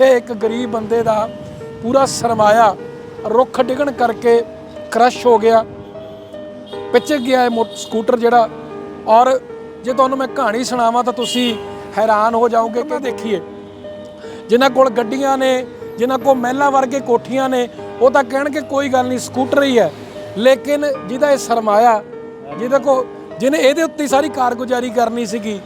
ਇੱਥੇ ਇੱਕ ਗਰੀਬ ਬੰਦੇ ਦਾ ਪੂਰਾ ਸਰਮਾਇਆ, ਰੁੱਖ ਡਿੱਗਣ ਕਰਕੇ ਕ੍ਰਸ਼ ਹੋ ਗਿਆ। ਪਿੱਛੇ ਗਿਆ ਇਹ ਮੋ- ਸਕੂਟਰ ਜਿਹੜਾ। ਔਰ ਜੇ ਤੁਹਾਨੂੰ ਮੈਂ ਕਹਾਣੀ ਸੁਣਾਵਾਂ ਤਾਂ ਤੁਸੀਂ ਹੈਰਾਨ ਹੋ ਜਾਓਗੇ ਕਿ ਦੇਖੀਏ, ਜਿਨ੍ਹਾਂ ਕੋਲ ਗੱਡੀਆਂ ਨੇ, ਜਿਨ੍ਹਾਂ ਕੋਲ ਮਹਿਲਾ ਵਰਗੇ ਕੋਠੀਆਂ ਨੇ, ਉਹ ਤਾਂ ਕਹਿਣਗੇ ਕੋਈ ਗੱਲ ਨਹੀਂ ਸਕੂਟਰ ਹੀ ਹੈ। ਲੇਕਿਨ ਜਿਹਦਾ ਇਹ ਸਰਮਾਇਆ, ਜਿਹਦੇ ਕੋ, ਜਿਹਨੇ ਇਹਦੇ ਉੱਤੇ ਸਾਰੀ ਕਾਰਗੁਜ਼ਾਰੀ ਕਰਨੀ ਸੀਗੀ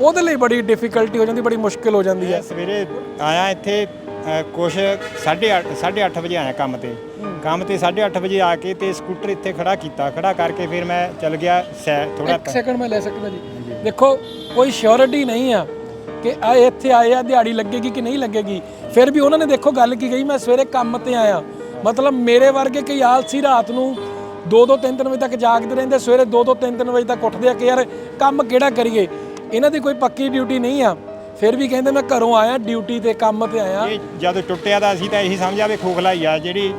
ਉਹਦੇ ਲਈ ਬੜੀ ਡਿਫਿਕਲਟੀ ਹੋ ਜਾਂਦੀ ਬੜੀ ਮੁਸ਼ਕਿਲ ਹੋ ਜਾਂਦੀ ਹੈ। ਮੈਂ ਸਵੇਰੇ ਆਇਆ ਇੱਥੇ ਅ, ਕੁਛ 8:30 8:30 ਵਜੇ ਆਇਆ ਕੰਮ ਤੇ। ਕੰਮ ਤੇ 8:30 ਵਜੇ ਆ ਕੇ ਤੇ ਸਕੂਟਰ ਇੱਥੇ ਖੜਾ ਕੀਤਾ। ਖੜਾ ਕਰਕੇ ਫਿਰ ਮੈਂ ਚੱਲ ਗਿਆ ਥੋੜਾ ਇੱਕ ਸੈਕਿੰਡ ਮੈਂ ਲੈ ਸਕਦਾ ਜੀ। ਦੇਖੋ ਕੋਈ ਸ਼ੋਰਿਟੀ ਨਹੀਂ ਆ ਕਿ ਆ ਇੱਥੇ ਆਏ ਆ ਦਿਹਾੜੀ ਲੱਗੇਗੀ ਕਿ ਨਹੀਂ ਲੱਗੇਗੀ। ਫਿਰ ਵੀ ਉਹਨਾਂ ਨੇ ਦੇਖੋ ਗੱਲ ਕੀ ਗਈ ਮੈਂ ਸਵੇਰੇ ਕੰਮ ਤੇ ਆਇਆ। ਮਤਲਬ ਮੇਰੇ ਵਰਗੇ ਕਈ ਆਲਸੀ ਰਾਤ ਨੂੰ 2-2 3-3 ਵਜੇ ਤੱਕ ਜਾਗਦੇ ਰਹਿੰਦੇ ਸਵੇਰੇ 2-2 3-3 ਵਜੇ ਤੱਕ ਉੱਠਦੇ ਆ ਕਿ ਯਾਰ ਕੰਮ ਕਿਹੜਾ ਕਰੀਏ? ਇਹਨਾਂ ਦੀ ਕੋਈ ਪੱਕੀ ਡਿਊਟੀ ਨਹੀਂ ਆ। ਫਿਰ ਵੀ ਕਹਿੰਦੇ ਮੈਂ ਘਰੋਂ ਆਇਆ ਡਿਊਟੀ ਤੇ ਕੰਮ ਤੇ ਆਇਆ। ਇਹ ਜਦ ਟੁੱਟਿਆ ਤਾਂ ਅਸੀਂ ਤਾਂ ਇਹੀ ਸਮਝਿਆ ਵੀ ਖੋਖਲਾ ਹੀ ਆ ਜਿਹੜੀ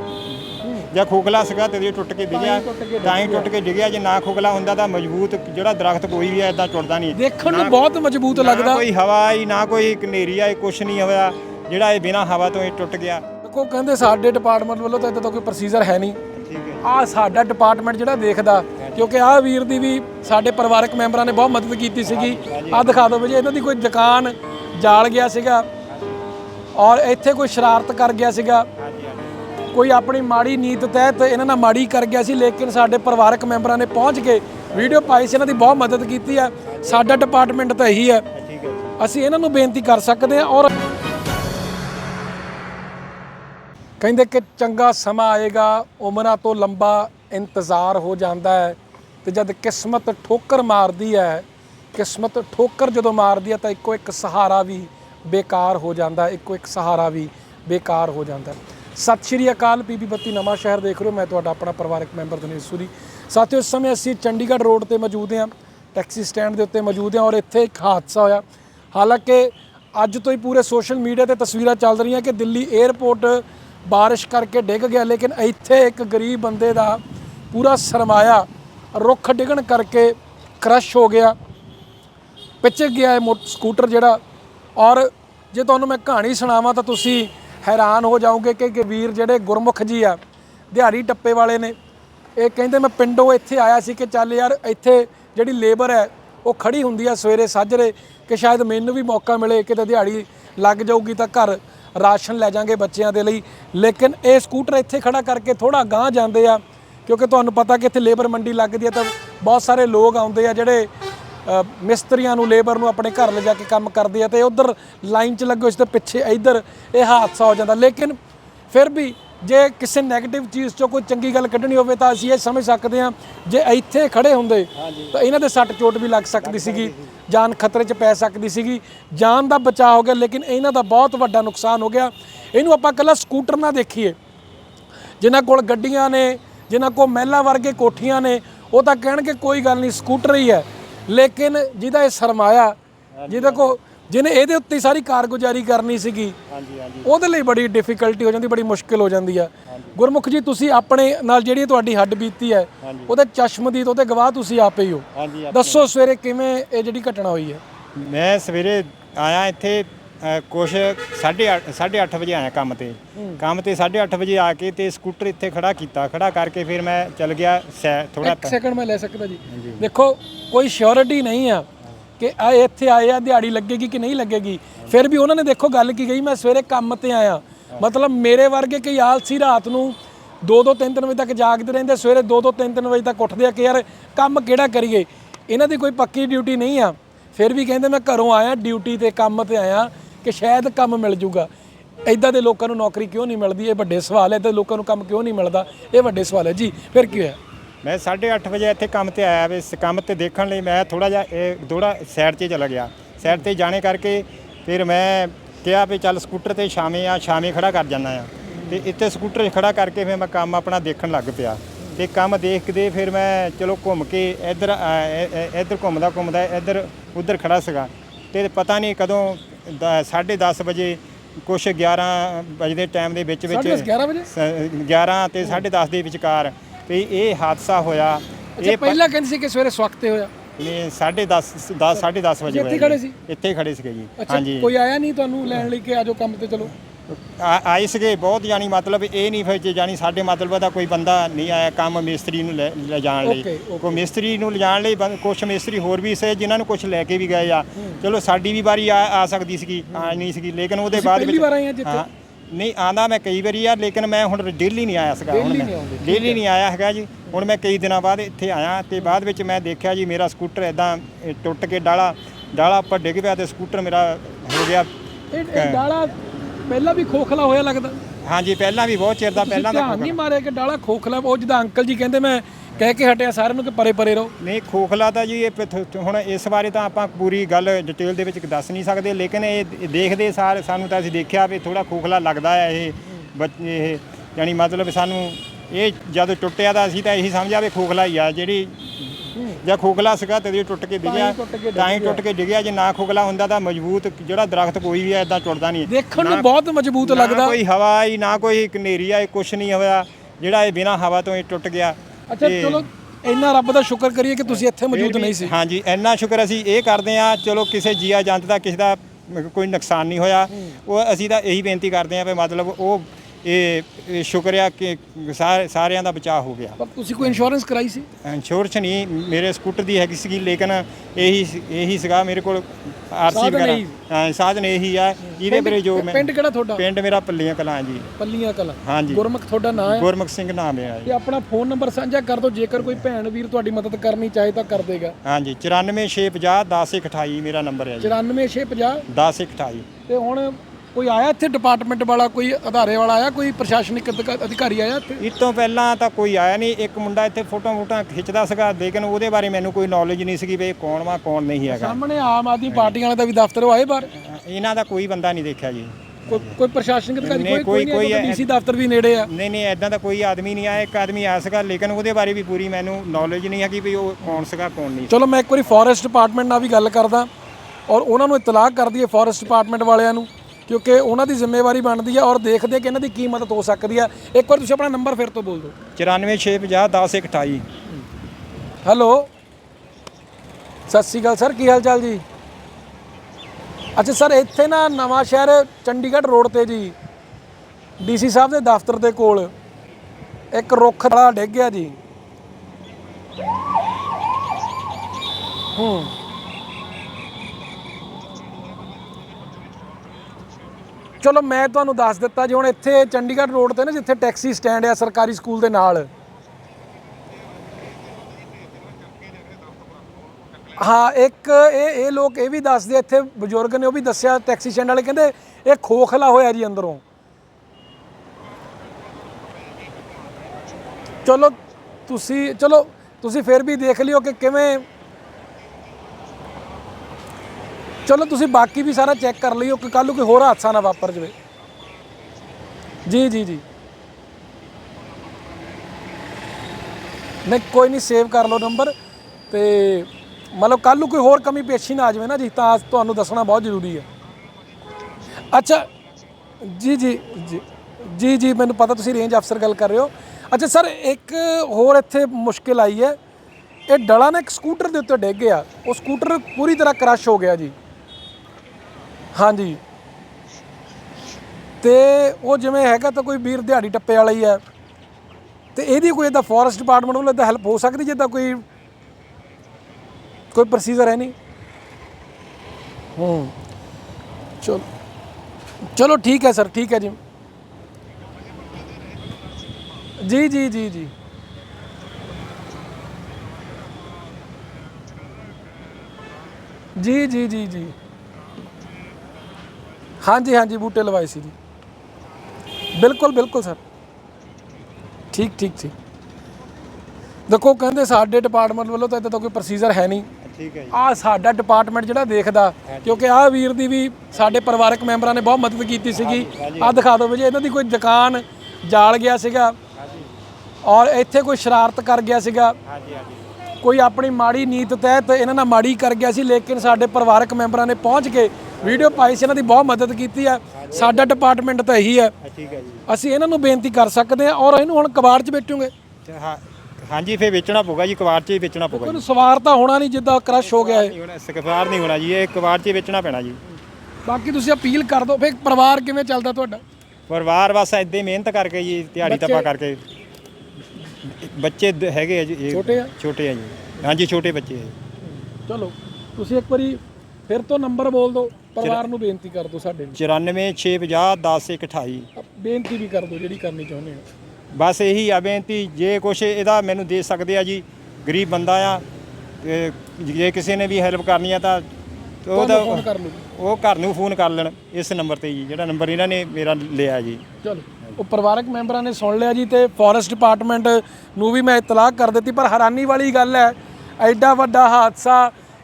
ਜਾਂ ਖੋਖਲਾ ਸੀਗਾ ਤੇ ਇਹ ਟੁੱਟ ਕੇ ਡਿੱਗਿਆ ਤਾਂ ਹੀ ਟੁੱਟ ਕੇ ਡਿੱਗਿਆ। ਜੇ ਨਾ ਖੋਖਲਾ ਹੁੰਦਾ ਤਾਂ ਮਜ਼ਬੂਤ ਜਿਹੜਾ ਦਰਖਤ ਕੋਈ ਵੀ ਐਦਾਂ ਟੁੱਟਦਾ ਨਹੀਂ। ਦੇਖਣ ਨੂੰ ਬਹੁਤ ਮਜ਼ਬੂਤ ਲੱਗਦਾ। ਕੋਈ ਹਵਾ ਆਈ ਨਾ ਕੋਈ ਕਨੇਰੀ ਆਈ ਕੁਛ ਨਹੀਂ ਹੋਇਆ ਜਿਹੜਾ ਇਹ ਬਿਨਾਂ ਹਵਾ ਤੋਂ ਇਹ ਟੁੱਟ ਗਿਆ। ਦੇਖੋ ਕਹਿੰਦੇ ਸਾਡੇ ਡਿਪਾਰਟਮੈਂਟ ਵੱਲੋਂ ਤਾਂ ਇਦਾਂ ਦਾ ਕੋਈ ਪ੍ਰੋਸੀਜਰ ਹੈ ਨਹੀਂ। ਠੀਕ ਹੈ। ਆ ਸਾਡਾ ਡਿਪਾਰਟਮੈਂਟ ਜਿਹੜਾ ਦੇਖਦਾ ਕਿਉਂਕਿ ਆਹ ਵੀਰ ਦੀ ਵੀ ਸਾਡੇ ਪਰਿਵਾਰਕ ਮੈਂਬਰਾਂ ਨੇ ਬਹੁਤ ਮਦਦ ਕੀਤੀ ਸੀਗੀ। ਆ ਦਿਖਾ ਦਿਓ ਵੀ ਜੀ ਇਹਨਾਂ ਦੀ ਕੋਈ ਦੁਕਾਨ ਜਾਲ ਗਿਆ ਸੀਗਾ ਔਰ ਇੱਥੇ ਕੋਈ ਸ਼ਰਾਰਤ ਕਰ ਗਿਆ ਸੀਗਾ, ਕੋਈ ਆਪਣੀ ਮਾੜੀ ਨੀਤ ਤਹਿਤ ਇਹਨਾਂ ਨਾਲ ਮਾੜੀ ਕਰ ਗਿਆ ਸੀ, ਲੇਕਿਨ ਸਾਡੇ ਪਰਿਵਾਰਕ ਮੈਂਬਰਾਂ ਨੇ ਪਹੁੰਚ ਕੇ ਵੀਡੀਓ ਪਾਈ ਸੀ, ਇਹਨਾਂ ਦੀ ਬਹੁਤ ਮਦਦ ਕੀਤੀ ਹੈ ਸਾਡਾ ਡਿਪਾਰਟਮੈਂਟ ਤਾਂ ਇਹੀ ਹੈ ਹੈ ਅਸੀਂ ਇਹਨਾਂ ਨੂੰ ਬੇਨਤੀ ਕਰ ਸਕਦੇ ਹਾਂ ਔਰ ਕਹਿੰਦੇ ਕਿ ਚੰਗਾ ਸਮਾਂ ਆਏਗਾ, ਉਮਰਾਂ ਤੋਂ ਲੰਬਾ ਇੰਤਜ਼ਾਰ ਹੋ ਜਾਂਦਾ ਹੈ। ਤੇ ਜਦ ਕਿਸਮਤ ਠੋਕਰ ਮਾਰਦੀ ਹੈ, ਕਿਸਮਤ ਠੋਕਰ ਜਦੋਂ ਮਾਰਦੀ ਹੈ ਤਾਂ ਇੱਕੋ ਇੱਕ ਸਹਾਰਾ ਵੀ ਬੇਕਾਰ ਹੋ ਜਾਂਦਾ, ਇੱਕੋ ਇੱਕ ਸਹਾਰਾ ਵੀ ਬੇਕਾਰ ਹੋ ਜਾਂਦਾ। ਸਤਿ ਸ਼੍ਰੀ ਅਕਾਲ ਪੀਪੀ ਬੱਤੀ ਨਵਾਂ ਸ਼ਹਿਰ ਦੇਖ ਰਹੇ ਹੋ, ਮੈਂ ਤੁਹਾਡਾ ਆਪਣਾ ਪਰਿਵਾਰਕ ਮੈਂਬਰ ਦਿਨੇਸ਼ ਸੂਰੀ। ਸਾਥੀਓ, ਇਸ ਸਮੇਂ ਅਸੀਂ ਚੰਡੀਗੜ੍ਹ ਰੋਡ ਤੇ ਮੌਜੂਦ ਹਾਂ, ਟੈਕਸੀ ਸਟੈਂਡ ਦੇ ਉੱਤੇ ਮੌਜੂਦ ਹਾਂ ਔਰ ਇੱਥੇ ਇੱਕ ਹਾਦਸਾ ਹੋਇਆ। ਹਾਲਾਂਕਿ ਅੱਜ ਤੋਂ ਹੀ ਪੂਰੇ ਸੋਸ਼ਲ ਮੀਡੀਆ ਤੇ ਤਸਵੀਰਾਂ ਚੱਲ ਰਹੀਆਂ ਕਿ ਦਿੱਲੀ 에ਅਰਪੋਰਟ ਬਾਰਿਸ਼ ਕਰਕੇ ਡਿੱਗ ਗਿਆ, ਲੇਕਿਨ ਇੱਥੇ ਇੱਕ ਗਰੀਬ ਬੰਦੇ ਦਾ ਪੂਰਾ ਸਰਮਾਇਆ ਰੁੱਖ ਡਿੱਗਣ ਕਰਕੇ ਕ੍ਰਸ਼ ਹੋ ਗਿਆ। ਪਿੱਛੇ ਗਿਆ ਇਹ ਮੋ- ਸਕੂਟਰ ਜਿਹੜਾ। ਔਰ ਜੇ ਤੁਹਾਨੂੰ ਮੈਂ ਕਹਾਣੀ ਸੁਣਾਵਾਂ ਤਾਂ ਤੁਸੀਂ ਹੈਰਾਨ ਹੋ ਜਾਓਗੇ ਕਿ ਵੀਰ ਜਿਹੜੇ ਗੁਰਮੁਖ ਜੀ ਆ, ਦਿਹਾੜੀ ਟੱਪੇ ਵਾਲੇ ਨੇ। ਇਹ ਕਹਿੰਦੇ ਮੈਂ ਪਿੰਡੋਂ ਇੱਥੇ ਆਇਆ ਸੀ ਕਿ ਚੱਲ ਯਾਰ ਇੱਥੇ ਜਿਹੜੀ ਲੇਬਰ ਹੈ, ਉਹ ਖੜੀ ਹੁੰਦੀ ਆ ਸਵੇਰੇ ਸਾਜਰੇ ਕਿ ਸ਼ਾਇਦ ਮੈਨੂੰ ਵੀ ਮੌਕਾ ਮਿਲੇ, ਕਿਤੇ ਦਿਹਾੜੀ ਲੱਗ ਜਾਊਗੀ ਤਾਂ ਘਰ ਰਾਸ਼ਨ ਲੈ ਜਾਾਂਗੇ ਬੱਚਿਆਂ ਦੇ ਲਈ। ਲੇਕਿਨ ਇਹ ਸਕੂਟਰ ਇੱਥੇ ਖੜਾ ਕਰਕੇ ਥੋੜਾ ਗਾਂਹ ਜਾਂਦੇ ਆ। ਕਿਉਂਕਿ ਤੁਹਾਨੂੰ ਪਤਾ ਕਿ ਇੱਥੇ ਲੇਬਰ ਮੰਡੀ ਲੱਗਦੀ ਹੈ ਤਾਂ ਬਹੁਤ ਸਾਰੇ ਲੋਕ ਆਉਂਦੇ ਆ ਜਿਹੜੇ ਮਿਸਤਰੀਆਂ ਨੂੰ ਲੇਬਰ ਨੂੰ ਆਪਣੇ ਘਰ ਲਿਜਾ ਕੇ ਕੰਮ ਕਰਦੇ ਆ ਤੇ ਉਧਰ ਲਾਈਨ 'ਚ ਲੱਗੇ ਉਸ ਦੇ ਪਿੱਛੇ ਇੱਧਰ ਇਹ ਹਾਦਸਾ ਹੋ ਜਾਂਦਾ। ਲੇਕਿਨ ਫਿਰ ਵੀ ਜੇ ਕਿਸੇ 네ਗੇਟਿਵ ਚੀਜ਼ 'ਚੋਂ ਕੋਈ ਚੰਗੀ ਗੱਲ ਕੱਢਣੀ ਹੋਵੇ ਤਾਂ ਅਸੀਂ ਇਹ ਸਮਝ ਸਕਦੇ ਹਾਂ ਜੇ ਇੱਥੇ ਖੜੇ ਹੁੰਦੇ ਤਾਂ ਇਹਨਾਂ ਦੇ ਸੱਟ ਚੋਟ ਵੀ ਲੱਗ ਸਕਦੀ ਸੀਗੀ ਜਾਨ ਖਤਰੇ 'ਚ ਪੈ ਸਕਦੀ ਸੀਗੀ ਜਾਨ ਦਾ ਬਚਾਅ ਹੋ ਗਿਆ ਲੇਕਿਨ ਇਹਨਾਂ ਦਾ ਬਹੁਤ ਵੱਡਾ ਨੁਕਸਾਨ ਹੋ ਗਿਆ। ਇਹਨੂੰ ਆਪਾਂ ਇਕੱਲਾ ਸਕੂਟਰ ਨਾ ਦੇਖੀਏ ਜਿਨ੍ਹਾਂ ਕੋਲ ਗੱਡੀਆਂ ਨੇ ਜਿਨ੍ਹਾਂ ਕੋਲ ਮਹਿਲਾ ਵਰਗੇ ਕੋਠੀਆਂ ਨੇ ਉਹ ਤਾਂ ਕਹਿਣਗੇ ਕੋਈ ਗੱਲ ਨਹੀਂ ਸਕੂਟਰ ਹੀ ਹੈ। ਲੇਕਿਨ ਜਿਹਦਾ ਇਹ ਸਰਮਾਇਆ ਜਿਹਦੇ ਕੋ ਜਿਹਨੇ ਇਹਦੇ ਉੱਤੇ ਸਾਰੀ ਕਾਰਗੁਜ਼ਾਰੀ ਕਰਨੀ ਸੀਗੀ ਹਾਂਜੀ ਹਾਂਜੀ। ਉਹਦੇ ਲਈ ਬੜੀ ਡਿਫਿਕਲਟੀ ਹੋ ਜਾਂਦੀ ਬੜੀ ਮੁਸ਼ਕਿਲ ਹੋ ਜਾਂਦੀ ਹੈ ਗੁਰਮੁਖ ਜੀ ਤੁਸੀਂ ਆਪਣੇ ਨਾਲ ਜਿਹੜੀ ਤੁਹਾਡੀ ਹੱਡ ਬੀਤੀ ਹੈ ਉਹਦੇ ਚਸ਼ਮਦੀਦ ਉਹਦੇ ਗਵਾਹ ਤੁਸੀਂ ਆਪੇ ਹੀ ਹੋ। ਦੱਸੋ ਸਵੇਰੇ ਕਿਵੇਂ ਇਹ ਜਿਹੜੀ ਘਟਨਾ ਹੋਈ ਹੈ? ਮੈਂ ਸਵੇਰੇ ਆਇਆ ਇੱਥੇ ਅ, ਕੁਛ 8:30 8:30 ਵਜੇ ਆਇਆ ਕੰਮ ਤੇ। ਕੰਮ ਤੇ 8:30 ਵਜੇ ਆ ਕੇ ਤੇ ਸਕੂਟਰ ਇੱਥੇ ਖੜਾ ਕੀਤਾ। ਖੜਾ ਕਰਕੇ ਫਿਰ ਮੈਂ ਚੱਲ ਗਿਆ ਥੋੜਾ ਇੱਕ ਸੈਕਿੰਡ ਮੈਂ ਲੈ ਸਕਦਾ ਜੀ। ਦੇਖੋ ਕੋਈ ਸ਼ੋਰਿਟੀ ਨਹੀਂ ਆ ਕਿ ਆ ਇੱਥੇ ਆਏ ਆ ਦਿਹਾੜੀ ਲੱਗੇਗੀ ਕਿ ਨਹੀਂ ਲੱਗੇਗੀ। ਫਿਰ ਵੀ ਉਹਨਾਂ ਨੇ ਦੇਖੋ ਗੱਲ ਕੀ ਗਈ ਮੈਂ ਸਵੇਰੇ ਕੰਮ ਤੇ ਆਇਆ। ਮਤਲਬ ਮੇਰੇ ਵਰਗੇ ਕਈ ਆਲਸੀ ਰਾਤ ਨੂੰ 2-2 3-3 ਵਜੇ ਤੱਕ ਜਾਗਦੇ ਰਹਿੰਦੇ ਸਵੇਰੇ 2-2 3-3 ਵਜੇ ਤੱਕ ਉੱਠਦੇ ਆ ਕਿ ਯਾਰ ਕੰਮ ਕਿਹੜਾ ਕਰੀਏ? ਇਹਨਾਂ ਦੀ ਕੋਈ ਪੱਕੀ ਡਿਊਟੀ ਨਹੀਂ ਆ। ਫਿਰ ਵੀ ਕਹਿੰਦੇ ਮੈਂ ਘਰੋਂ ਆਇਆ ਡਿਊਟੀ ਤੇ ਕੰਮ ਤੇ ਆਇਆ। ਕਿ ਸ਼ਾਇਦ ਕੰਮ ਮਿਲ ਜੂਗਾ। ਇਦਾਂ ਦੇ ਲੋਕਾਂ ਨੂੰ ਨੌਕਰੀ ਕਿਉਂ ਨਹੀਂ ਮਿਲਦੀ? ਇਹ ਵੱਡੇ ਸਵਾਲ ਹੈ ਤੇ ਲੋਕਾਂ ਨੂੰ ਕੰਮ ਕਿਉਂ ਨਹੀਂ ਮਿਲਦਾ? ਇਹ ਵੱਡੇ ਸਵਾਲ ਹੈ। ਜੀ ਫਿਰ ਕੀ ਹੋਇਆ? ਮੈਂ 8:30 ਵਜੇ ਇੱਥੇ ਕੰਮ ਤੇ ਆਇਆ ਵੇ। ਇਸ ਕੰਮ ਤੇ ਦੇਖਣ ਲਈ ਮੈਂ ਥੋੜਾ ਜਿਹਾ ਇਹ ਥੋੜਾ ਸਾਈਡ 'ਤੇ ਚਲਾ ਗਿਆ। ਸਾਈਡ ਤੇ ਜਾਣੇ ਕਰਕੇ ਫਿਰ ਮੈਂ ਕਿਹਾ ਵੀ ਚੱਲ ਸਕੂਟਰ ਤੇ ਸ਼ਾਮੇ ਆ ਸ਼ਾਮੇ ਖੜਾ ਕਰ ਜਾਂਦਾ ਆ। ਤੇ ਇੱਥੇ ਸਕੂਟਰ ਖੜਾ ਕਰਕੇ ਫਿਰ ਮੈਂ ਕੰਮ ਆਪਣਾ ਦੇਖਣ ਲੱਗ ਪਿਆ। ਤੇ ਕੰਮ ਦੇਖਦੇ ਫਿਰ ਮੈਂ ਚਲੋ ਘੁੰਮ ਕੇ ਇੱਧਰ ਆ, ਇੱਧਰ ਘੁੰਮਦਾ ਘੁੰਮਦਾ ਇੱਧਰ ਉੱਧਰ ਖੜਾ ਸੀਗਾ। ਤੇ ਪਤਾ ਨਹੀਂ ਕਦੋਂ 10:30 ਵਜੇ ਕੁਛ 11 ਵਜੇ ਦੇ ਟਾਈਮ ਦੇ ਵਿੱਚ ਵਿੱਚ 11:30 ਵਜੇ? ਸ- 11 ਤੇ 10:30 ਦੇ ਵਿਚਕਾਰ ਵੀ ਇਹ ਹਾਦਸਾ ਹੋਇਆ। ਅੱਛਾ ਪਹਿਲਾਂ ਕਹਿੰਦੇ ਸੀ ਕਿ ਸਵੇਰੇ ਸਵਖਤੇ ਹੋਇਆ। ਨੇ 10:30 10 10:30 ਵਜੇ ਇੱਥੇ ਖੜੇ। ਸੀ? ਇੱਥੇ ਖੜੇ ਸੀਗੇ ਜੀ। ਹਾਂਜੀ। ਕੋਈ ਆਇਆ ਨਹੀਂ ਤੁਹਾਨੂੰ ਲੈਣ ਲਈ ਕਿ ਆਜੋ ਕੰਮ ਤੇ ਚਲੋ? ਆ- ਆਏ ਸੀਗੇ ਬਹੁਤ ਜਾਨੀ ਮਤਲਬ ਇਹ ਨਹੀਂ ਫਿਰ ਜੇ ਜਾਨੀ ਸਾਡੇ ਮਤਲਬ ਦਾ ਕੋਈ ਬੰਦਾ ਨਹੀਂ ਆਇਆ ਕੰਮ ਮਿਸਤਰੀ ਨੂੰ ਲੈ ਲੈ ਜਾਣ ਲਈ। Okay, okay. ਕੋਈ ਮਿਸਤਰੀ ਨੂੰ ਲਿਜਾਣ ਲਈ ਕੁਛ ਮਿਸਤਰੀ ਹੋਰ ਵੀ ਸੇ ਜਿਨ੍ਹਾਂ ਨੂੰ ਕੁਛ ਲੈ ਕੇ ਵੀ ਗਏ ਆ। ਚਲੋ ਸਾਡੀ ਵੀ ਵਾਰੀ ਆ ਆ ਸਕਦੀ ਸੀਗੀ ਆ ਨਹੀਂ ਸੀਗੀ ਲੇਕਿਨ ਉਹਦੇ ਤੁਸੀਂ ਬਾਅਦ ਪਹਿਲੀ ਵਾਰ ਆਏ ਆ ਜਿੱਥੇ? ਹਾਂ। ਨਹੀਂ ਆਂਦਾ ਮੈਂ ਕਈ ਵਾਰੀ ਆ ਲੇਕਿਨ ਮੈਂ ਹੁਣ ਡੇਲੀ ਨਹੀਂ ਆਇਆ ਸੀਗਾ ਹੁਣ Daily ਨਹੀਂ ਆਉਂਦੇ, ਡੇਲੀ ਨਹੀਂ ਆਇਆ ਹੈਗਾ ਜੀ। ਹੁਣ ਮੈਂ ਕਈ ਦਿਨਾਂ ਬਾਅਦ ਇੱਥੇ ਆਇਆ ਤੇ ਬਾਅਦ ਵਿੱਚ ਮੈਂ ਦੇਖਿਆ ਜੀ ਮੇਰਾ ਸਕੂਟਰ ਇਦਾਂ ਟੁੱਟ ਕੇ ਡਾਲਾ ਡਾਲਾ ਉੱਪਰ ਡਿੱਗ ਪਿਆ ਤੇ ਸਕੂਟਰ ਮੇਰਾ ਹੋ ਗਿਆ। ਇਹ ਇਹ ਡਾਲਾ ਪਹਿਲਾਂ ਵੀ ਖੋਖਲਾ ਹੋਇਆ ਲੱਗਦਾ। ਹਾਂਜੀ ਪਹਿਲਾਂ ਵੀ ਬਹੁਤ ਚਿਰ ਦਾ ਪਹਿਲਾਂ ਦਾ ਧਿਆਨ ਨਹੀਂ ਮਾਰਿਆ ਕਿ ਡਾਲਾ ਖੋਖਲਾ ਉਹ ਜਿੱਦਾਂ ਅੰਕਲ ਜੀ ਕਹਿੰਦੇ ਮੈਂ ਕਹਿ ਕੇ ਹਟਿਆ ਸਾਰਿਆਂ ਨੂੰ ਕਿ ਪਰੇ ਪਰੇ ਰਹੋ। ਨਹੀਂ ਖੋਖਲਾ ਤਾਂ ਜੀ ਇਹ ਹੁਣ ਇਸ ਬਾਰੇ ਤਾਂ ਆਪਾਂ ਪੂਰੀ ਗੱਲ ਡਿਟੇਲ ਦੇ ਵਿੱਚ ਦੱਸ ਨਹੀਂ ਸਕਦੇ ਲੇਕਿਨ ਇਹ ਇਹ ਦੇਖਦੇ ਸਾਰ ਸਾਨੂੰ ਤਾਂ ਅਸੀਂ ਦੇਖਿਆ ਵੀ ਥੋੜਾ ਖੋਖਲਾ ਲੱਗਦਾ ਹੈ ਇਹ ਬੱਚ- ਇਹ ਯਾਨੀ ਮਤਲਬ ਸਾਨੂੰ ਇਹ ਜਦ ਟੁੱਟਿਆ ਤਾਂ ਅਸੀਂ ਤਾਂ ਇਹੀ ਸਮਝਿਆ ਵੀ ਖੋਖਲਾ ਹੀ ਆ ਜਿਹੜੀ ਜਾਂ ਖੋਖਲਾ ਸੀਗਾ ਤੇ ਇਹ ਟੁੱਟ ਕੇ ਡਿੱਗਿਆ ਤਾਂ ਹੀ ਟੁੱਟ ਕੇ ਡਿੱਗਿਆ। ਜੇ ਨਾ ਖੋਖਲਾ ਹੁੰਦਾ ਤਾਂ ਮਜ਼ਬੂਤ ਜਿਹੜਾ ਦਰਖਤ ਕੋਈ ਵੀ ਐ ਇਦਾਂ ਟੁੱਟਦਾ ਨਹੀਂ। ਦੇਖਣ ਨੂੰ ਬਹੁਤ ਮਜ਼ਬੂਤ ਲੱਗਦਾ। ਕੋਈ ਹਵਾ ਆਈ ਨਾ ਕੋਈ ਹਨੇਰੀ ਆਈ ਕੁਛ ਨਹੀਂ ਹੋਇਆ। ਜਿਹੜਾ ਇਹ ਬਿਨਾਂ ਹਵਾ ਤੋਂ ਇਹ ਟੁੱਟ ਗਿਆ। ਅੱਛਾ ਚਲੋ ਇੰਨਾ ਰੱਬ ਦਾ ਸ਼ੁਕਰ ਕਰੀਏ ਕਿ ਤੁਸੀਂ ਇੱਥੇ ਮੌਜੂਦ ਨਹੀਂ ਸੀ। ਹਾਂਜੀ ਇੰਨਾ ਸ਼ੁਕਰ ਅਸੀਂ ਇਹ ਕਰਦੇ ਹਾਂ ਚਲੋ ਕਿਸੇ ਜੀਆ ਜੰਤ ਦਾ ਕਿਸੇ ਦਾ ਕੋਈ ਨੁਕਸਾਨ ਨਹੀਂ ਹੋਇਆ। ਉਹ ਅਸੀਂ ਤਾਂ ਇਹੀ ਬੇਨਤੀ ਕਰਦੇ ਹਾਂ ਵੀ ਮਤਲਬ ਉਹ ਇਹ ਇਹ ਸ਼ੁਕਰ ਆ ਕਿ ਸਾ- ਸਾਰਿਆਂ ਦਾ ਬਚਾਅ ਹੋ ਗਿਆ। ਪਰ ਤੁਸੀਂ ਕੋਈ ਇੰਸ਼ੋਰੈਂਸ ਕਰਾਈ ਸੀ? ਇੰਸ਼ੋਰੈਂਸ ਨਹੀਂ ਮੇਰੇ ਸਕੂਟਰ ਦੀ ਹੈਗੀ ਸੀਗੀ ਲੇਕਿਨ ਇਹੀ ਇਹੀ ਸੀਗਾ ਮੇਰੇ ਕੋਲ ਆਰਸੀ ਸਾਧਨ ਵਗੈਰਾ। ਇਹੀ। ਹਾਂ ਸਾਧਨ ਇਹੀ ਆ। ਇਹਦੇ ਬਾਰੇ ਜੋ ਮੈਂ ਪਿੰਡ ਕਿਹੜਾ ਤੁਹਾਡਾ? ਪਿੰਡ ਮੇਰਾ ਪੱਲੀਆਂ ਕਲਾਂ ਜੀ। ਪੱਲੀਆਂ ਕਲਾ। ਹਾਂਜੀ। ਗੁਰਮੁਖ ਤੁਹਾਡਾ ਨਾਂ ਹੈ? ਗੁਰਮੁਖ ਸਿੰਘ ਨਾਮ ਹੈ ਜੀ। ਤੇ ਆਪਣਾ ਫੋਨ ਨੰਬਰ ਸਾਂਝਾ ਕਰ ਦਿਓ ਜੇਕਰ ਕੋਈ ਭੈਣ ਵੀਰ ਤੁਹਾਡੀ ਮਦਦ ਕਰਨੀ ਚਾਹੇ ਤਾਂ ਕਰ ਦੇਗਾ। ਹਾਂਜੀ 94650 10128 ਮੇਰਾ ਨੰਬਰ ਹੈ ਜੀ। 94650 10128 ਤੇ ਹੁਣ ਕੋਈ ਆਇਆ ਇੱਥੇ ਡਿਪਾਰਟਮੈਂਟ ਵਾਲਾ ਕੋਈ ਅਧਾਰੇ ਵਾਲਾ ਆਇਆ ਕੋਈ ਪ੍ਰਸ਼ਾਸਨਿਕ ਅਧਿਕਾ- ਅਧਿਕਾਰੀ ਆਇਆ ਇੱਥੇ? ਇਸ ਤੋਂ ਪਹਿਲਾਂ ਤਾਂ ਕੋਈ ਆਇਆ ਨਹੀਂ। ਇੱਕ ਮੁੰਡਾ ਇੱਥੇ ਫੋਟੋ ਫੋਟੋ ਖਿੱਚਦਾ ਸੀਗਾ ਲੇਕਿਨ ਉਹਦੇ ਬਾਰੇ ਮੈਨੂੰ ਕੋਈ ਨੌਲੇਜ ਨਹੀਂ ਸੀਗੀ ਵੀ ਇਹ ਕੌਣ ਵਾ ਕੌਣ ਨਹੀਂ ਹੈਗਾ। ਸਾਹਮਣੇ ਆਮ ਆਦਮੀ ਪਾਰਟੀ ਵਾਲੇ ਦਾ ਵੀ ਦਫ਼ਤਰ ਉਹ ਆਏ ਬਾਹਰ? ਇਹਨਾਂ ਦਾ ਕੋਈ ਬੰਦਾ ਨਹੀਂ ਦੇਖਿਆ ਜੀ। ਕੋਈ ਕੋਈ ਪ੍ਰਸ਼ਾਸਨਿਕ ਅਧਿਕਾਰੀ ਨਹੀਂ, ਕੋਈ ਕੋਈ ਕੋਈ- ਕੋਈ ਡੀਸੀ ਦਫ਼ਤਰ ਵੀ ਨੇੜੇ ਆ। ਨਹੀਂ ਨਹੀਂ ਐਦਾਂ ਦਾ ਕੋਈ ਆਦਮੀ ਨਹੀਂ ਆਇਆ ਇੱਕ ਆਦਮੀ ਆਇਆ ਸੀਗਾ ਲੇਕਿਨ ਉਹਦੇ ਬਾਰੇ ਵੀ ਪੂਰੀ ਮੈਨੂੰ ਨੌਲੇਜ ਨਹੀਂ ਹੈਗੀ ਵੀ ਉਹ ਕੌਣ ਸੀਗਾ ਕੌਣ ਨਹੀਂ ਚਲੋ ਮੈਂ ਇੱਕ ਵਾਰੀ ਫੋਰੈਸਟ ਡਿਪਾਰਟਮੈਂਟ ਨਾਲ ਵੀ ਗੱਲ ਕਰਦਾ ਔਰ ਉਹਨਾਂ ਨੂੰ ਇਤਲਾਹ ਕਰ ਦਈਏ ਫੋਰੈਸਟ ਡਿਪਾਰਟਮੈਂਟ ਵਾਲਿਆਂ ਨੂੰ ਕਿਉਂਕਿ ਉਹਨਾਂ ਦੀ ਜ਼ਿੰਮੇਵਾਰੀ ਬਣਦੀ ਆ ਔਰ ਦੇਖਦੇ ਕਿ ਇਹਨਾਂ ਦੀ ਕੀ ਮਦਦ ਹੋ ਸਕਦੀ ਆ। ਇੱਕ ਵਾਰ ਤੁਸੀਂ ਆਪਣਾ ਨੰਬਰ ਫਿਰ ਤੋਂ ਬੋਲ ਦਿਓ। 94650 10128 ਹੈਲੋ। ਸਤਿ ਸ਼੍ਰੀ ਅਕਾਲ ਸਰ ਕੀ ਹਾਲ ਚਾਲ ਜੀ? ਅੱਛਾ ਸਰ ਇੱਥੇ ਨਾ ਨਵਾਂ ਸ਼ਹਿਰ ਚੰਡੀਗੜ੍ਹ ਰੋਡ ਤੇ ਜੀ। ਡੀਸੀ ਸਾਹਿਬ ਦੇ ਦਫ਼ਤਰ ਦੇ ਕੋਲ ਇੱਕ ਰੁੱਖ ਵਾਲਾ ਡਿੱਗ ਗਿਆ ਜੀ। ਹੂੰ। ਚਲੋ ਮੈਂ ਤੁਹਾਨੂੰ ਦੱਸ ਦਿੱਤਾ ਜੀ, ਹੁਣ ਇੱਥੇ ਚੰਡੀਗੜ੍ਹ ਰੋਡ ਤੇ ਨਾ ਜਿੱਥੇ ਟੈਕਸੀ ਸਟੈਂਡ ਆ ਸਰਕਾਰੀ ਸਕੂਲ ਦੇ ਨਾਲ। ਹਾਂ, ਇੱਕ ਇਹ ਇਹ ਲੋਕ ਇਹ ਵੀ ਦੱਸਦੇ ਇੱਥੇ ਬਜ਼ੁਰਗ ਨੇ ਉਹ ਵੀ ਦੱਸਿਆ ਟੈਕਸੀ ਸਟੈਂਡ ਵਾਲੇ, ਕਹਿੰਦੇ ਇਹ ਖੋਖਲਾ ਹੋਇਆ ਜੀ ਅੰਦਰੋਂ। ਚਲੋ ਤੁਸੀਂ ਚਲੋ ਤੁਸੀਂ ਫਿਰ ਵੀ ਦੇਖ ਲਿਓ ਕਿ ਕਿਵੇਂ ਚਲੋ ਤੁਸੀਂ ਬਾਕੀ ਵੀ ਸਾਰਾ ਚੈੱਕ ਕਰ ਲਈਓ ਕਿ ਕੱਲ ਨੂੰ ਕੋਈ ਹੋਰ ਹਾਦਸਾ ਨਾ ਵਾਪਰ ਜਾਵੇ। ਜੀ ਜੀ ਜੀ। ਨਹੀਂ, ਕੋਈ ਨਹੀਂ ਸੇਵ ਕਰ ਲਓ ਨੰਬਰ ਤੇ ਮਤਲਬ ਕੱਲ ਨੂੰ ਕੋਈ ਹੋਰ ਕਮੀ ਪੇਸ਼ੀ ਨਾ ਆ ਜਾਵੇ ਨਾ ਜੀ, ਤਾਂ ਤੁਹਾਨੂੰ ਦੱਸਣਾ ਬਹੁਤ ਜ਼ਰੂਰੀ ਹੈ। ਅੱਛਾ, ਜੀ ਜੀ ਜੀ ਜੀ ਜੀ, ਮੈਨੂੰ ਪਤਾ ਤੁਸੀਂ ਰੇਂਜ ਅਫਸਰ ਗੱਲ ਕਰ ਰਹੇ ਹੋ। ਅੱਛਾ, ਸਰ, ਇੱਕ ਹੋਰ ਇੱਥੇ ਮੁਸ਼ਕਿਲ ਆਈ ਹੈ। ਇਹ ਡਲਾ ਨਾ ਇੱਕ ਸਕੂਟਰ ਦੇ ਉੱਤੇ ਡਿੱਗ ਗਿਆ। ਉਹ ਸਕੂਟਰ ਪੂਰੀ ਤਰ੍ਹਾਂ ਕ੍ਰਸ਼ ਹੋ ਗਿਆ ਜੀ। ਹਾਂਜੀ। ਤੇ ਉਹ ਜਿਵੇਂ ਹੈਗਾ ਤਾਂ ਕੋਈ ਵੀਰ ਦਿਹਾੜੀ ਟੱਪੇ ਵਾਲਾ ਹੀ ਹੈ। ਤੇ ਇਹਦੀ ਕੋਈ ਇਦਾਂ ਫੋਰੈਸਟ ਡਿਪਾਰਟਮੈਂਟ ਵੱਲੋਂ ਇਦਾਂ ਹੈਲਪ ਹੋ ਸਕਦੀ ਜਿੱਦਾਂ ਕੋਈ ਕੋਈ ਪ੍ਰੋਸੀਜਰ ਹੈ ਨਹੀਂ? ਹੂੰ। ਚਲੋ ਚਲੋ ਠੀਕ ਹੈ ਸਰ ਠੀਕ ਹੈ ਜੀ। ਜੀ ਜੀ ਜੀ ਜੀ। ਜੀ ਜੀ ਜੀ ਜੀ। ਹਾਂਜੀ ਹਾਂਜੀ ਬੂਟੇ ਲਵਾਏ ਸੀ ਜੀ। ਬਿਲਕੁਲ ਬਿਲਕੁਲ ਸਰ। ਠੀਕ ਠੀਕ ਠੀਕ। ਦੇਖੋ ਕਹਿੰਦੇ ਸਾਡੇ ਡਿਪਾਰਟਮੈਂਟ ਵੱਲੋਂ ਤਾਂ ਇਦਾਂ ਦਾ ਕੋਈ ਪ੍ਰੋਸੀਜਰ ਹੈ ਨਹੀਂ। ਠੀਕ ਹੈ ਜੀ। ਆ ਸਾਡਾ ਡਿਪਾਰਟਮੈਂਟ ਜਿਹੜਾ ਦੇਖਦਾ ਕਿਉਂਕਿ ਆਹ ਵੀਰ ਦੀ ਵੀ ਸਾਡੇ ਪਰਿਵਾਰਕ ਮੈਂਬਰਾਂ ਨੇ ਬਹੁਤ ਮਦਦ ਕੀਤੀ ਸੀਗੀ। ਆ ਦਿਖਾ ਦਿਓ ਵੀ ਜੀ ਇਹਨਾਂ ਦੀ ਕੋਈ ਦੁਕਾਨ ਜਾਲ ਗਿਆ ਸੀਗਾ। ਔਰ ਇੱਥੇ ਕੋਈ ਸ਼ਰਾਰਤ ਕਰ ਗਿਆ ਸੀਗਾ। ਹਾਂਜੀ ਹਾਂਜੀ। ਕੋਈ ਆਪਣੀ ਮਾੜੀ ਨੀਤ ਤਹਿਤ ਇਹਨਾਂ ਨਾਲ ਮਾੜੀ ਕਰ ਗਿਆ ਸੀ ਲੇਕਿਨ ਸਾਡੇ ਪਰਿਵਾਰਕ ਮੈਂਬਰਾਂ ਨੇ ਪਹੁੰਚ ਕੇ ਵੀਡੀਓ ਪਾਈ ਸੀ ਇਹਨਾਂ ਦੀ ਬਹੁਤ ਮਦਦ ਕੀਤੀ ਆ। ਸਾਡਾ ਡਿਪਾਰਟਮੈਂਟ ਤਾਂ ਇਹੀ ਹੈ ਠੀਕ ਹੈ ਜੀ। ਅਸੀਂ ਇਹਨਾਂ ਨੂੰ ਬੇਨਤੀ ਕਰ ਸਕਦੇ ਹਾਂ ਔਰ ਇਹਨੂੰ ਹੁਣ ਕਬਾੜ 'ਚ ਬੈਠੂਗੇ। ਤੇ ਹਾਂ ਹਾਂਜੀ ਫੇਰ ਵੇਚਣਾ ਪਊਗਾ ਜੀ ਕਬਾੜ 'ਚ ਹੀ ਵੇਚਣਾ ਪਊਗਾ ਕੋਈ ਸਵਾਰ ਤਾਂ ਹੋਣਾ ਨਹੀਂ ਜਿੱਦਾਂ ਕ੍ਰਸ਼ ਹੋ ਗਿਆ ਹੈ ਨਹੀਂ ਹੋਣਾ ਸਕਫਾਰ ਨਹੀਂ ਹੋਣਾ ਜੀ ਇਹ ਕਬਾੜ 'ਚ ਹੀ ਵੇਚਣਾ ਪੈਣਾ ਜੀ। ਬਾਕੀ ਤੁਸੀਂ ਅਪੀਲ ਕਰ ਦਿਓ ਫਿਰ ਪਰਿਵਾਰ ਕਿਵੇਂ ਚੱਲਦਾ ਤੁਹਾਡਾ? ਪਰਿਵਾਰ ਬਸ ਏਦਾਂ ਹੀ ਮਿਹਨਤ ਕਰਕੇ ਜੀ ਦਿਹਾੜੀ ਬੱਚੇ? ਤੱਪਾ ਕਰਕੇ। ਬੱਚੇ ਦ- ਹੈਗੇ ਆ ਜੀ ਇਹ- ਛੋਟੇ ਆ? ਛੋਟੇ ਆ ਜੀ। ਹਾਂਜੀ ਛੋਟੇ ਬੱਚੇ ਆ ਜੀ। ਚਲੋ ਤੁਸੀਂ ਇੱਕ ਵਾਰੀ ਫਿਰ ਤੋਂ ਨੰਬਰ ਬੋਲ ਦਿਓ ਪਰਿਵਾਰ ਨੂੰ ਬੇਨਤੀ ਕਰ ਦਿਓ ਸਾਡੇ ਨੂੰ। 94 650 10 128 ਬੇਨਤੀ ਵੀ ਕਰ ਦਿਓ ਜਿਹੜੀ ਕਰਨੀ ਚਾਹੁੰਦੇ ਹੋ। ਬਸ ਇਹੀ ਆ ਬੇਨਤੀ ਜੇ ਕੁਛ ਇਹਦਾ ਮੈਨੂੰ ਦੇ ਸਕਦੇ ਆ ਜੀ ਗਰੀਬ ਬੰਦਾ ਆ ਤੇ ਜੇ ਕਿਸੇ ਨੇ ਵੀ ਹੈਲਪ ਕਰਨੀ ਆ ਤਾਂ ਉਹਦਾ ਫੋਨ ਕਰ ਲਓ ਉਹ ਘਰ ਨੂੰ ਫੋਨ ਕਰ ਲੈਣ ਇਸ ਨੰਬਰ ਤੇ ਜੀ ਜਿਹੜਾ ਨੰਬਰ ਇਹਨਾਂ ਨੇ ਮੇਰਾ ਲਿਆ ਜੀ। ਚਲੋ ਉਹ ਪਰਿਵਾਰਕ ਮੈਂਬਰਾਂ ਨੇ ਸੁਣ ਲਿਆ ਜੀ ਤੇ ਫੋਰੈਸਟ ਡਿਪਾਰਟਮੈਂਟ ਨੂੰ ਵੀ ਮੈਂ ਇਤਲਾਹ ਕਰ ਦਿੱਤੀ ਪਰ ਹੈਰਾਨੀ ਵਾਲੀ ਗੱਲ ਹੈ ਐਡਾ ਵੱਡਾ ਹਾਦਸਾ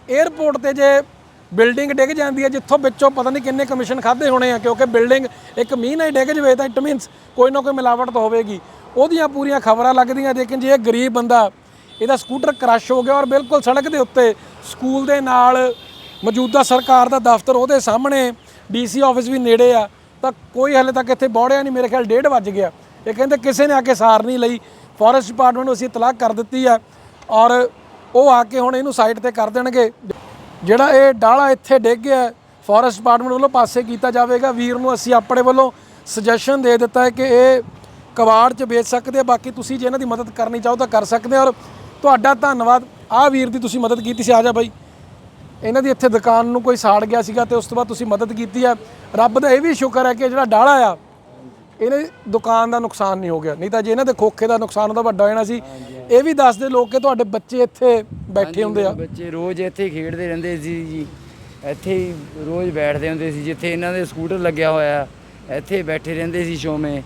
에ਅਰਪੋਰਟ ਤੇ ਜੇ ਬਿਲਡਿੰਗ ਡਿੱਗ ਜਾਂਦੀ ਹੈ, ਜਿੱਥੋਂ ਵਿੱਚੋਂ ਪਤਾ ਨਹੀਂ ਕਿੰਨੇ ਕਮਿਸ਼ਨ ਖਾਦੇ ਹੋਣੇ ਆ, ਕਿਉਂਕਿ ਬਿਲਡਿੰਗ ਇੱਕ ਮੀਂਹ ਨਾਲ ਹੀ ਡਿੱਗ ਜਵੇ ਤਾਂ ਇਟ ਮੀਨਸ ਕੋਈ ਨਾ ਕੋਈ ਮਿਲਾਵਟ ਤਾਂ ਹੋਵੇਗੀ। ਉਹਦੀਆਂ ਪੂਰੀਆਂ ਖਬਰਾਂ ਲੱਗਦੀਆਂ, ਲੇਕਿਨ ਜੇ ਇਹ ਗਰੀਬ ਬੰਦਾ ਇਹਦਾ ਸਕੂਟਰ ਕ੍ਰਸ਼ ਹੋ ਗਿਆ ਔਰ ਬਿਲਕੁਲ ਸੜਕ ਦੇ ਉੱਤੇ ਸਕੂਲ ਦੇ ਨਾਲ ਮੌਜੂਦਾ ਸਰਕਾਰ ਦਾ ਦਫ਼ਤਰ ਉਹਦੇ ਸਾਹਮਣੇ ਡੀਸੀ ਆਫਿਸ ਵੀ ਨੇੜੇ ਆ, ਤਾਂ ਕੋਈ ਹਲੇ ਤੱਕ ਇੱਥੇ ਬੌੜਿਆ ਨਹੀਂ, ਮੇਰੇ ਖਿਆਲ 1:30 ਵੱਜ ਗਿਆ। ਇਹ ਕਹਿੰਦੇ ਕਿਸੇ ਨੇ ਆ ਕੇ ਸਾਰ ਨਹੀਂ ਲਈ ਫੋਰੈਸਟ ਡਿਪਾਰਟਮੈਂਟ ਨੂੰ ਅਸੀਂ ਇਤਲਾਹ ਕਰ ਦਿੱਤੀ ਆ ਔਰ ਉਹ ਆ ਕੇ ਹੁਣ ਇਹਨੂੰ ਸਾਈਟ ਤੇ ਕਰ ਦੇਣਗੇ। ਜਿਹੜਾ ਇਹ ਡਾਲਾ ਇੱਥੇ ਡਿੱਗ ਗਿਆ ਫੋਰੈਸਟ ਡਿਪਾਰਟਮੈਂਟ ਵੱਲੋਂ ਪਾਸੇ ਕੀਤਾ ਜਾਵੇਗਾ। ਵੀਰ ਨੂੰ ਅਸੀਂ ਆਪਣੇ ਵੱਲੋਂ ਸੁਜੈਸ਼ਨ ਦੇ ਦਿੱਤਾ ਹੈ ਕਿ ਇਹ ਕਬਾੜ 'ਚ ਵੇਚ ਸਕਦੇ ਆ। ਬਾਕੀ ਤੁਸੀਂ ਜੇ ਇਹਨਾਂ ਦੀ ਮਦਦ ਕਰਨੀ ਚਾਹੋ ਤਾਂ ਕਰ ਸਕਦੇ ਆ ਔਰ ਤੁਹਾਡਾ ਧੰਨਵਾਦ। ਆਹ ਵੀਰ ਦੀ ਤੁਸੀਂ ਮਦਦ ਕੀਤੀ ਸੀ, ਆ ਜਾ ਬਾਈ। ਇਹਨਾਂ ਦੀ ਇੱਥੇ ਦੁਕਾਨ ਨੂੰ ਕੋਈ ਸਾੜ ਗਿਆ ਸੀਗਾ ਤੇ ਉਸ ਤੋਂ ਬਾਅਦ ਤੁਸੀਂ ਮਦਦ ਕੀਤੀ ਹੈ ਰੱਬ ਦਾ ਇਹ ਵੀ ਸ਼ੁਕਰ ਹੈ ਕਿ ਜਿਹੜਾ ਡਾਲਾ ਆ ਇਹਨੇ ਦੁਕਾਨ ਦਾ ਨੁਕਸਾਨ ਨਹੀਂ ਹੋ ਗਿਆ। ਨਹੀਂ ਤਾਂ ਜੇ ਇਹਨਾਂ ਦੇ ਖੋਖੇ ਦਾ ਨੁਕਸਾਨ ਉਹਦਾ ਵੱਡਾ ਹੋ ਜਾਣਾ ਸੀ। ਇਹ ਵੀ ਦੱਸਦੇ ਲੋਕ ਕਿ ਤੁਹਾਡੇ ਬੱਚੇ ਇੱਥੇ ਬੈਠੇ ਹੁੰਦੇ ਆ। ਬੱਚੇ ਰੋਜ਼ ਇੱਥੇ ਖੇਡਦੇ ਰਹਿੰਦੇ ਸੀ ਜੀ। ਇੱਥੇ ਹੀ ਰੋਜ਼ ਬੈਠਦੇ ਹੁੰਦੇ ਸੀ ਜਿੱਥੇ ਇਹਨਾਂ ਦੇ ਸਕੂਟਰ ਲੱਗਿਆ ਹੋਇਆ। ਇੱਥੇ ਬੈਠੇ ਰਹਿੰਦੇ ਸੀ ਸ਼ੋਮੇ।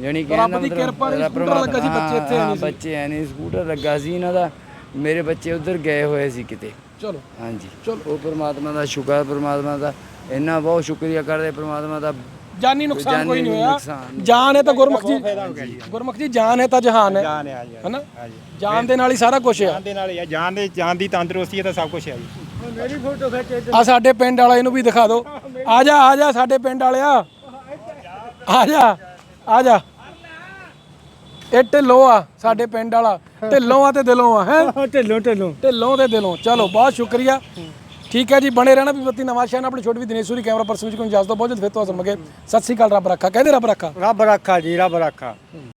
ਯਾਨੀ ਕਿ ਰੱਬ ਇਹਨਾਂ ਦੀ ਕਿਰਪਾ ਨਾਲ ਸਕੂਟਰ ਲੱਗਾ ਸੀ, ਬੱਚੇ ਇੱਥੇ ਨਹੀਂ। ਬੱਚੇ ਐ ਨਹੀਂ ਸਕੂਟਰ ਲੱਗਾ ਸੀ ਇਹਨਾਂ ਦਾ। ਮੇਰੇ ਬੱਚੇ ਉਧਰ ਗਏ ਹੋਏ ਸੀ ਕਿਤੇ। ਚਲੋ। ਹਾਂਜੀ। ਚਲੋ। ਉਹ ਪ੍ਰਮਾਤਮਾ ਦਾ ਸ਼ੁਕਰ ਪ੍ਰਮਾਤਮਾ ਦਾ ਇੰਨਾ ਬਹੁਤ ਸ਼ੁਕਰੀਆ ਕਰਦੇ ਪ੍ਰਮਾਤਮਾ ਦਾ ਜਾਨੀ ਨੁਕਸਾਨ ਕੋਈ ਨਹੀਂ ਹੋਇਆ। ਜਾਨ ਹੈ ਤਾਂ ਗੁਰਮੁਖ ਜੀ ਗੁਰਮੁਖ ਜੀ ਜਾਨ ਹੈ ਤਾਂ ਜਹਾਨ ਹੈ। ਜਾਨ ਹੈਨਾ? ਜਾਨ ਦੇ ਨਾਲ ਹੀ ਸਾਰਾ ਕੁਝ ਆ ਜਾਨ ਦੇ ਨਾਲ ਹੀ ਆ ਜਾਨ ਦੇ ਜਾਨ ਦੀ ਤੰਦਰੁਸਤੀ ਹੈ ਤਾਂ ਸਭ ਕੁਝ ਹੈ ਜੀ। ਆ ਸਾਡੇ ਪਿੰਡ ਵਾਲਾ ਇਹਨੂੰ ਵੀ ਦਿਖਾ ਦਿਓ। ਆ ਜਾ ਆ ਜਾ ਸਾਡੇ ਪਿੰਡ ਵਾਲਿਆ। ਆ ਜਾ ਆ ਜਾ। ਇਹ ਢਿੱਲੋਂ ਆ ਸਾਡੇ ਪਿੰਡ ਵਾਲਾ। ਢਿੱਲੋਂ ਆ ਤੇ ਦਿਲੋਂ ਆ ਹੈ? ਢਿੱਲੋਂ ਢਿੱਲੋਂ। ਢਿੱਲੋਂ ਤੇ ਦਿਲੋਂ। ਚਲੋ ਬਹੁਤ ਸ਼ੁਕਰੀਆ। ਠੀਕ ਹੈ ਜੀ, ਬਣੇ ਰਹਿਣਾ ਵੀ ਬੱਤੀ ਨਵਾਂ ਸ਼ਹਿਰ ਆਪਣੀ ਛੋਟੀ ਵੀ ਦਿਨੇਸ਼ੂਰੀ ਕੈਮਰਾ ਪਰਸਨ ਵਿੱਚ ਕੋਈ ਇਜਾਜ਼ਤ ਦਿਓ ਬਹੁਤ ਜਲਦ ਫਿਰ ਤੋਂ ਹਸਮਗੇ ਸਤਿ ਸ੍ਰੀ ਅਕਾਲ, ਰੱਬ ਰੱਖਾ। ਕਹਿੰਦੇ ਰੱਬ ਰੱਖਾ? ਰੱਬ ਰੱਖਾ ਜੀ, ਰੱਬ ਰੱਖਾ।